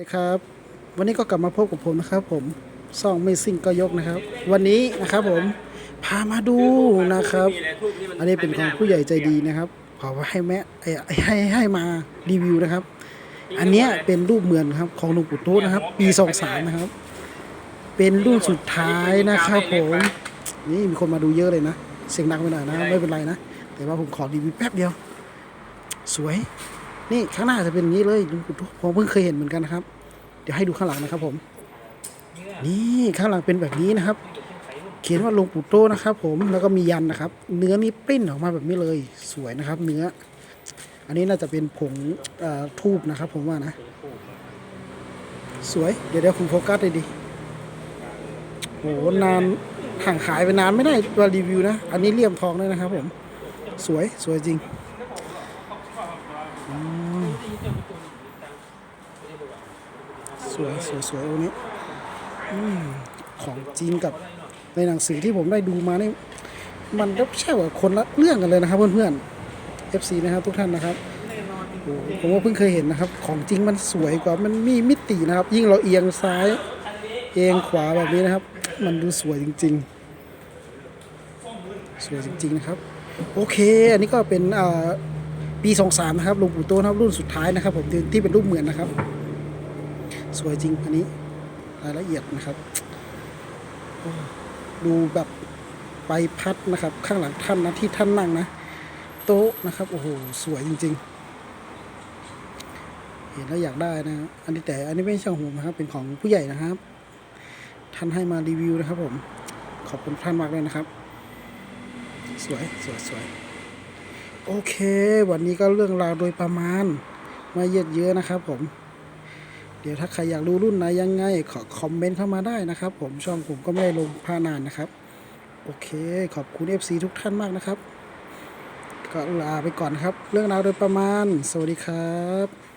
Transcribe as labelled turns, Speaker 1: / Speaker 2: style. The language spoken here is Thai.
Speaker 1: นะครับ วันนี้ก็กลับมาพบกับผมนะครับ ผมซ่องไม่ซิ่งก็ยกนะครับ วันนี้นะครับผมพามาดูนะครับ อันนี้เป็นของผู้ใหญ่ใจดีนะครับขอว่าให้แม่ให้ให้มารีวิวนะครับ อันเนี้ยเป็นรูปเหมือนครับของหลวงปู่โตะนะครับ ปีสองสามนะครับ เป็นรูปสุดท้ายนะครับผมนี่มีคนมาดูเยอะเลยนะ เสียงดังไปหน่อยนะ ไม่เป็นไรนะ แต่ว่าผมขอรีวิวแป๊บเดียว สวย นี่ข้างหน้าจะเป็นอย่างนี้เลยหลวงปู่โตะผมเพิ่งเคยเห็นเหมือนกันนะครับ เดี๋ยวให้ดูข้างหลังนะครับ ผม นี่ข้างหลังเป็นแบบนี้นะครับ เขียนว่าหลวงปู่โตนะครับ ผมแล้วก็มียันนะครับ เนื้อนี่ปริ้นออกมาแบบนี้เลยสวยนะครับ เนื้อ อันนี้น่าจะเป็นผงทูบนะครับ ผมว่านะ สวยเดี๋ยวเดี๋ยวคุณโฟกัสเลยดิโหนานห่างขายไปนานไม่ได้มารีวิวนะ อันนี้เลี่ยมทองเลยนะครับผม สวยสวยจริงอืมส วยสวยสวยองค์นี้ของจริงกับในหนังสือที่ผมได้ดูมานี่มันก็ใช่ว่าคนละเรื่องกันเลยนะครับเพื่อนๆ FC นะครับทุกท่านนะครับผมว่าเพิ่งเคยเห็นนะครับ ของจริงมันสวยกว่ามันมีมิตินะครับ ยิ่งเราเอียงซ้าย เอียงขวาแบบนี้นะครับ มันดูสวยจริง ๆ สวยจริง ๆ นะครับ โอเค อันนี้ก็เป็นปีสองสามนะครับหลวงปู่โตนะครับรุ่นสุดท้ายนะครับ ผมที่เป็นรูปเหมือนนะครับ สวยจริงอันนี้รายละเอียดนะครับ ดูแบบใบพัดนะครับ ข้างหลังท่านนะที่ท่านนั่งนะ โต๊ะนะครับ โอ้โห สวยจริง ๆ เห็นแล้วอยากได้นะ อันนี้แต่อันนี้ไม่ใช่ช่างผมนะครับ เป็นของผู้ใหญ่นะครับ ท่านให้มารีวิวนะครับ ผม ขอบคุณท่านมากเลยนะครับ สวยสวยสวยโอเค วันนี้ก็เรื่องราวโดยประมาณม่เยอะเยอะนะครับผม เดี๋ยวถ้าใครอยากรู้รุ่นไหนยังไง ขอคอมเมนต์เข้ามาได้นะครับ ผมช่องผมก็ไม่ได้ลงพานานนะครับ โอเค ขอบคุณ FC ทุกท่านมากนะครับ ก็ลาไปก่อนนครับ เรื่องราวโดยประมาณ สวัสดีครับ